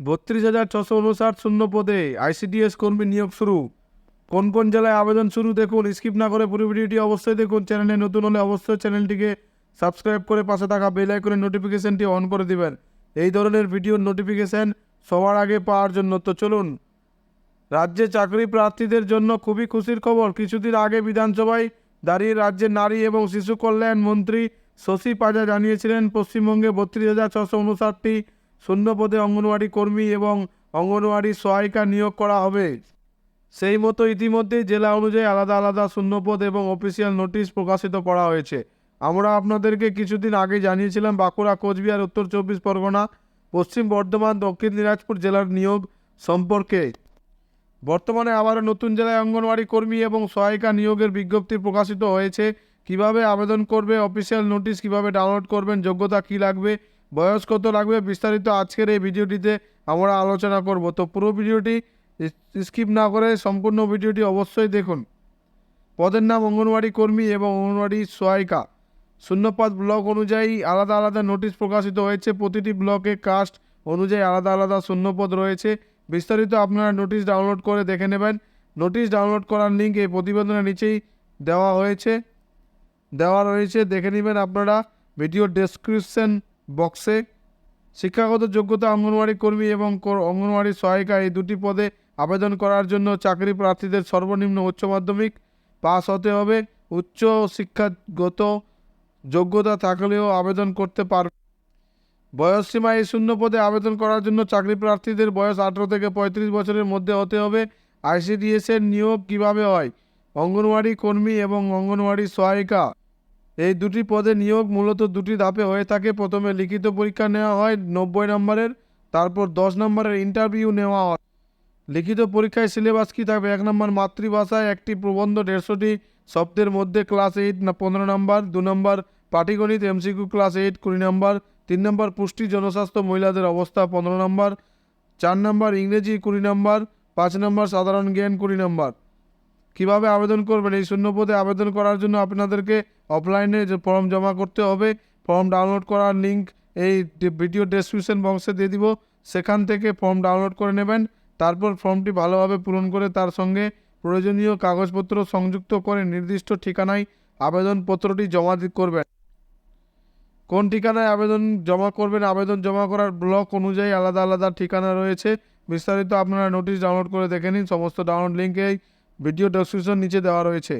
বত্রিশ হাজার ছশো উনষাট শূন্য পদে আইসিডিএস কর্মী নিয়োগ শুরু। কোন কোন জেলায় আবেদন শুরু দেখুন। স্কিপ না করে পুরো ভিডিওটি অবশ্যই দেখুন। চ্যানেলে নতুন হলে অবশ্যই চ্যানেলটিকে সাবস্ক্রাইব করে পাশে থাকা বেল আইকনের নোটিফিকেশনটি অন করে দিবেন। এই ধরনের ভিডিওর নোটিফিকেশন সবার আগে পাওয়ার জন্য। তো চলুন, রাজ্যে চাকরি প্রার্থীদের জন্য খুবই খুশির খবর। কিছুদিন আগে বিধানসভায় দাঁড়িয়ে রাজ্যের নারী এবং শিশু কল্যাণ মন্ত্রী শশী পাজা জানিয়েছিলেন, পশ্চিমবঙ্গে বত্রিশ হাজার ছশো উনষাটটি শূন্য পদে অঙ্গনওয়াড়ি কর্মী এবং অঙ্গনওয়াড়ি সহায়িকা নিয়োগ করা হবে। সেই মতো ইতিমধ্যেই জেলা অনুযায়ী আলাদা আলাদা শূন্যপদ এবং অফিসিয়াল নোটিশ প্রকাশিত করা হয়েছে। আমরা আপনাদেরকে কিছুদিন আগে জানিয়েছিলাম বাঁকুড়া, কোচবিহার, উত্তর চব্বিশ পরগনা, পশ্চিম বর্ধমান, দক্ষিণ দিনাজপুর জেলার নিয়োগ সম্পর্কে। বর্তমানে আবারও নতুন জেলায় অঙ্গনওয়াড়ি কর্মী এবং সহায়িকা নিয়োগের বিজ্ঞপ্তি প্রকাশিত হয়েছে। কীভাবে আবেদন করবে, অফিসিয়াল নোটিশ কীভাবে ডাউনলোড করবেন, যোগ্যতা কী লাগবে বয়স কত লাগবে বিস্তারিত আজকের এই ভিডিওটিতে আমরা আলোচনা করব। তো পুরো ভিডিওটি স্কিপ না করে সম্পূর্ণ ভিডিওটি অবশ্যই দেখুন। পদের নাম অঙ্গনওয়াড়ি কর্মী এবং অঙ্গনওয়াড়ি সহায়িকা। শূন্যপদ ব্লক অনুযায়ী আলাদা আলাদা নোটিশ প্রকাশিত হয়েছে। প্রতিটি ব্লকে কাস্ট অনুযায়ী আলাদা আলাদা শূন্যপদ রয়েছে। বিস্তারিত আপনারা নোটিশ ডাউনলোড করে দেখে নেবেন। নোটিশ ডাউনলোড করার লিঙ্ক এই প্রতিবেদনের নিচেই দেওয়া হয়েছে। দেওয়া রয়েছে, দেখে নেবেন আপনারা। ভিডিও ডেসক্রিপশন বক্সে শিক্ষাগত যোগ্যতা অঙ্গনওয়াড়ি কর্মী এবং অঙ্গনওয়াড়ি সহায়িকা এই দুটি পদে আবেদন করার জন্য চাকরি প্রার্থীদের সর্বনিম্ন উচ্চ মাধ্যমিক পাস হতে হবে। উচ্চ শিক্ষাগত যোগ্যতা থাকলেও আবেদন করতে পারবে বয়সসীমা এই শূন্য পদে আবেদন করার জন্য চাকরি প্রার্থীদের বয়স আঠেরো থেকে পঁয়ত্রিশ বছরের মধ্যে হতে হবে। আইসিডিএস এর নিয়োগ কীভাবে হয়? অঙ্গনওয়াড়ি কর্মী এবং অঙ্গনওয়াড়ি সহায়িকা এই দুটি পদে নিয়োগ মূলত দুটি ধাপে হয়ে থাকে। প্রথমে লিখিত পরীক্ষা নেওয়া হয় নব্বই নম্বরের, তারপর দশ নম্বরের ইন্টারভিউ নেওয়া হয়। লিখিত পরীক্ষায় সিলেবাস কী থাকবে? এক নম্বর মাতৃভাষায় একটি প্রবন্ধ দেড়শোটি শব্দের মধ্যে ক্লাস এইট পনেরো নম্বর, দু নম্বর পাটিগণিত, এমসিকিউ ক্লাস এইট, কুড়ি নম্বর, তিন নম্বর পুষ্টি জনস্বাস্থ্য, মহিলাদের অবস্থা পনেরো নম্বর, চার নম্বর ইংরেজি কুড়ি নম্বর, পাঁচ নম্বর সাধারণ জ্ঞান কুড়ি নম্বর। কীভাবে আবেদন করবেন? এই শূন্য পদে আবেদন করার জন্য আপনাদেরকে অফলাইনে যে ফর্ম জমা করতে হবে ফর্ম ডাউনলোড করার লিঙ্ক এই ভিডিও ডেসক্রিপশন বক্সে দিয়ে দিব। সেখান থেকে ফর্ম ডাউনলোড করে নেবেন। তারপর ফর্মটি ভালোভাবে পূরণ করে তার সঙ্গে প্রয়োজনীয় কাগজপত্র সংযুক্ত করে নির্দিষ্ট ঠিকানায় আবেদনপত্রটি জমা করবেন। কোন ঠিকানায় আবেদন জমা করবেন? আবেদন জমা করার ব্লক অনুযায়ী আলাদা আলাদা ঠিকানা রয়েছে। বিস্তারিত আপনারা নোটিশ ডাউনলোড করে দেখে নিন। সমস্ত ডাউনলোড লিঙ্ক এই ভিডিও ডেসক্রিপশন নিচে দেওয়া রয়েছে।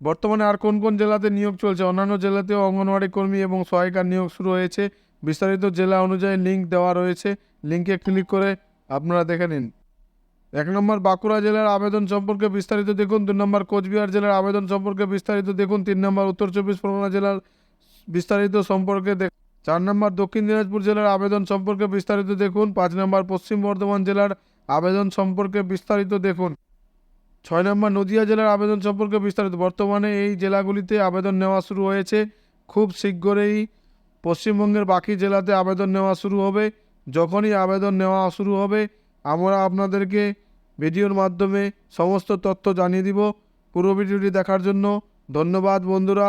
বর্তমানে আর কোন কোন জেলাতে নিয়োগ চলছে? অন্যান্য জেলাতেও অঙ্গনওয়াড়ি কর্মী এবং সহায়িকার নিয়োগ শুরু হয়েছে। বিস্তারিত জেলা অনুযায়ী লিঙ্ক দেওয়া রয়েছে। লিঙ্কে ক্লিক করে আপনারা দেখে নিন। এক নম্বর, বাঁকুড়া জেলার আবেদন সম্পর্কে বিস্তারিত দেখুন। দুই নম্বর, কোচবিহার জেলার আবেদন সম্পর্কে বিস্তারিত দেখুন। তিন নম্বর, উত্তর চব্বিশ পরগনা জেলার বিস্তারিত সম্পর্কে দেখ চার নম্বর, দক্ষিণ দিনাজপুর জেলার আবেদন সম্পর্কে বিস্তারিত দেখুন। পাঁচ নম্বর, পশ্চিম বর্ধমান জেলার আবেদন সম্পর্কে বিস্তারিত দেখুন। ছয় নম্বর নদীয়া জেলার আবেদন সম্পর্কে বিস্তারিত। বর্তমানে এই জেলাগুলিতে আবেদন নেওয়া শুরু হয়েছে। খুব শীঘ্রই পশ্চিমবঙ্গের বাকি জেলাতে আবেদন নেওয়া শুরু হবে। যখনই আবেদন নেওয়া শুরু হবে, আমরা আপনাদেরকে ভিডিওর মাধ্যমে সমস্ত তথ্য জানিয়ে দিব। পুরো ভিডিওটি দেখার জন্য ধন্যবাদ বন্ধুরা।